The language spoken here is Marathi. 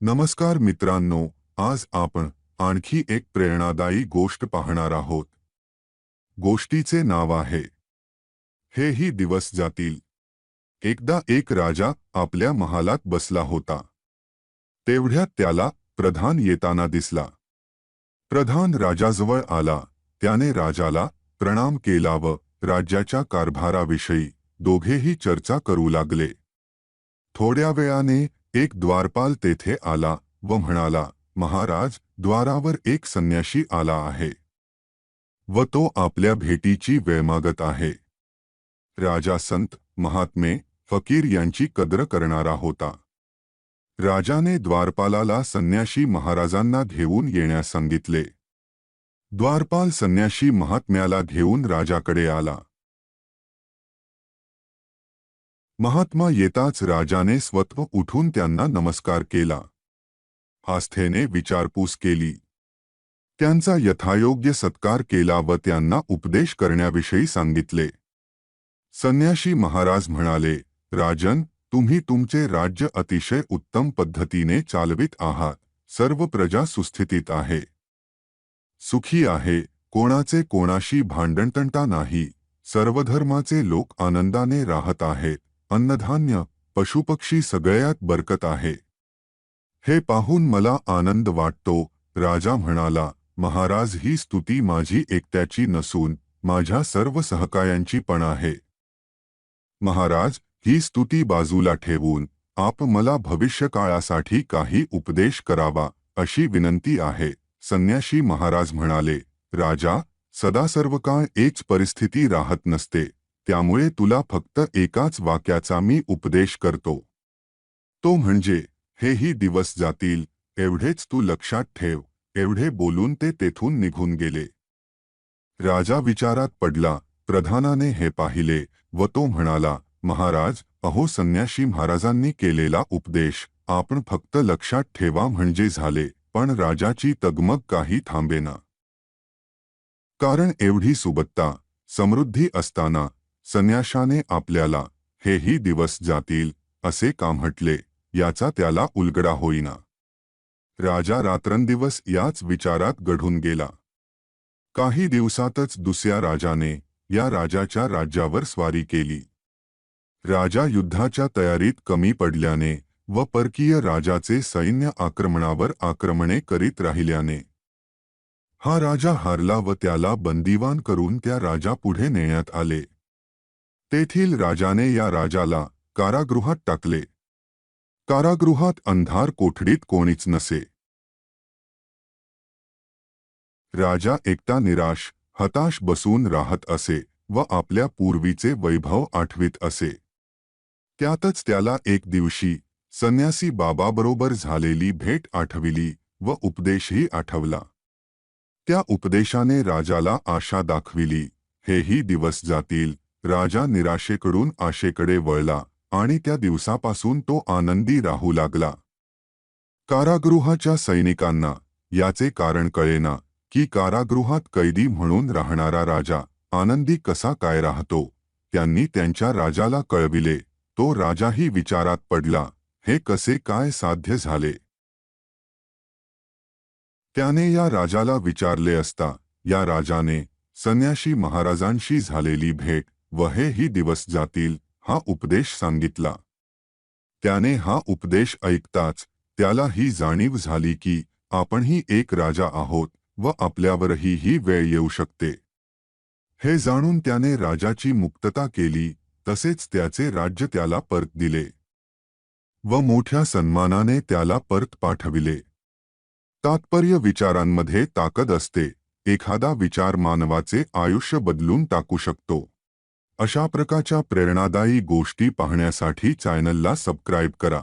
नमस्कार मित्रांनो आज आपण आणखी एक प्रेरणादायी गोष्ट पाहणार आहोत. गोष्टीचे नाव आहे. हेही दिवस जातील. एकदा एक राजा आपल्या महालात बसला होता. तेवढ्यात त्याला प्रधान येताना दिसला. प्रधान राजाजवळ आला त्याने राजाला प्रणाम केला व राज्याच्या कारभाराविषयी दोघेही चर्चा करू लागले. थोड्या वेळाने एक द्वारपाल तेथे आला व म्हणाला महाराज द्वारावर एक संन्याशी आला आहे व तो आपल्या भेटीची वेळ मागत आहे. राजा संत महात्मे फकीर यांची कद्र करणारा होता. राजाने द्वारपालाला संन्याशी महाराजांना घेऊन येण्यास सांगितले. द्वारपाल संन्याशी महात्म्याला घेऊन राजाकडे आला. महात्मा येताच राजाने स्वत्व उठून त्यांना नमस्कार केला. आस्थेने विचारपूस केली. त्यांचा यथायोग्य सत्कार केला व त्यांना उपदेश करण्याविषयी सांगितले. संन्याशी महाराज म्हणाले, राजन, तुम्ही तुमचे राज्य अतिशय उत्तम पद्धतीने चालवित आहात. सर्व प्रजा सुस्थितीत आहे. सुखी आहे. कोणाचे कोणाशी भांडणतंटा नाही. सर्व धर्माचे लोक आनंदाने राहत आहेत. अन्नधान्य पशुपक्षी सगळ्यात बरकत आहे. हे पाहून मला आनंद वाटतो राजा म्हणाला महाराज ही स्तुती माझी एकट्याची नसून माझ्या सर्व सहकायांची पण आहे. महाराज ही स्तुती बाजूला ठेवून आप मला भविष्यकाळासाठी काही उपदेश करावा अशी विनंती आहे. संन्याशी महाराज म्हणाले राजा सदा सर्व काळ एकच परिस्थिती राहत नसते. त्यामुळे तुला फक्त एकाच वाक्याचा मी उपदेश करतो. तो म्हणजे हेही दिवस जातील एवढेच तू लक्षात ठेव एवढे बोलून ते तेथून निघून गेले. राजा विचारात पडला प्रधानाने हे पाहिले व तो म्हणाला महाराज अहो संन्याशी महाराजांनी केलेला उपदेश आपण फक्त लक्षात ठेवा म्हणजे झाले पण राजाची तगमग काही थांबेना. कारण एवढी सुबत्ता समृद्धी असताना संन्याशाने आपल्याला हेही दिवस जातील असे का म्हटले? याचा त्याला उलगडा होईना. राजा रात्रंदिवस याच विचारात गढून गेला. काही दिवसातच दुसऱ्या राजाने या राजाच्या राज्यावर स्वारी केली. राजा युद्धाच्या तयारीत कमी पडल्याने व परकीय राजाचे सैन्य आक्रमणावर आक्रमणे करीत राहिल्याने हा राजा हारला व त्याला बंदिवान करून त्या राजा पुढे नेण्यात आले. तेथील राजाने या राजाला कारागृहात टाकले. कारागृहात अंधार कोठडीत कोणीच नसे. राजा एकटा निराश हताश बसून राहत असे व आपल्या पूर्वीचे वैभव आठवीत असे. त्यातच त्याला एक दिवशी संन्यासी बाबाबरोबर झालेली भेट आठविली व उपदेशही आठवला. त्या उपदेशाने राजाला आशा दाखविली हेही दिवस जातील राजा निराशेकडून आशेकडे वळला आणि त्या दिवसापासून तो आनंदी राहू लागला. कारागृहाच्या सैनिकांना याचे कारण कळेना की कारागृहात कैदी म्हणून राहणारा राजा आनंदी कसा काय राहतो त्यांनी त्यांच्या राजाला कळविले. तो राजाही विचारात पडला हे कसे काय साध्य झाले? त्याने या राजाला विचारले असता या राजाने संन्याशी महाराजांशी झालेली भेट व हेही दिवस जातील हा उपदेश सांगितला. त्याने हा उपदेश ऐकताच त्याला ही जाणीव झाली की आपणही एक राजा आहोत व आपल्यावरही ही वेळ येऊ शकते. हे जाणून त्याने राजाची मुक्तता केली तसेच त्याचे राज्य त्याला परत दिले. व मोठ्या सन्मानाने त्याला परत पाठविले. तात्पर्य विचारांमध्ये ताकद असते एखादा विचार मानवाचे आयुष्य बदलून टाकू शकतो. अशा प्रकारच्या प्रेरणादायी गोष्टी पाहण्यासाठी चॅनलला सबस्क्राईब करा.